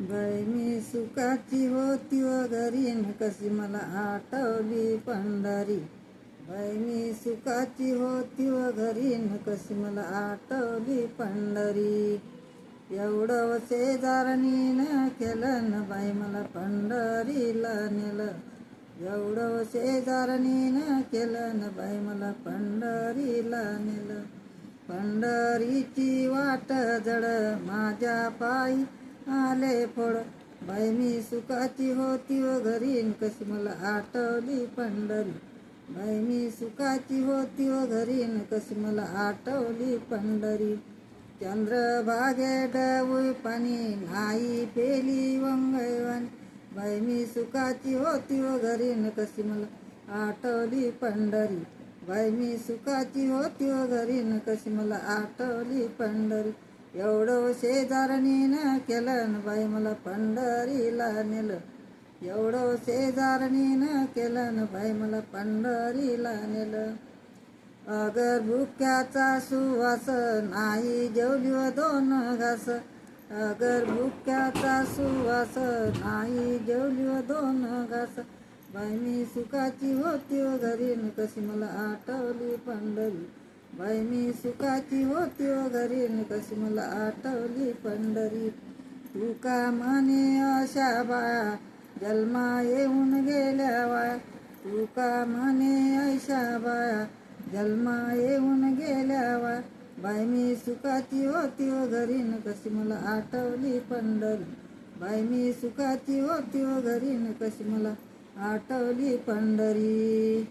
बाई मी सुखाची होती व घरी न कशी मला आठवली पंढरी. बाई मी सुखाची होती व घरी न कशी मला आठवली पंढरी. एवढं शेजारणी न केलं न बाई मला पंढरीला नेलं. एवढं शेजारणी न केलं न बाई मला पंढरीला नेलं. पंढरीची वाट जड माझ्या पायी आले फोड. बाई मी सुखाची होती व घरी न कशी मला आठवली पंढरी. बाई मी सुखाची होती व घरी न कशी मला आठवली पंढरी. चंद्रभागे डवळी पाणी नाही पेली वंगैवानी. बाई मी सुखाची होती व घरी न कशी मला आठवली पंढरी. बाई मी सुखाची होती व घरी न कशी मला आठवली पंढरी. एवढं शेजारणीनं केलं बाई मला पंढरीला नेलं. एवढं शेजारणीनं केलं न बाई मला पंढरीला नेलं. अगर भुक्याचा सुवास नाही जेवली व दोन घास. अगर भुक्याचा सुवास नाही जेवली व दोन घास. बाई मी सुखाची होती घरी न कशी मला आठवली पंढरी. बाई मी सुखाची होती व घरी न कशी मला आठवली पंढरी. तू का म्हणे अशा बाया जन्मा येऊन गेल्या वाया तू का म्हणे ऐशा बाया जन्मा येऊन गेल्या वाया बाई मी सुखाची होती हो घरी न कशी मला आठवली पंढरी. बाई मी सुखाची होती हो घरी न कशी मला आठवली पंढरी.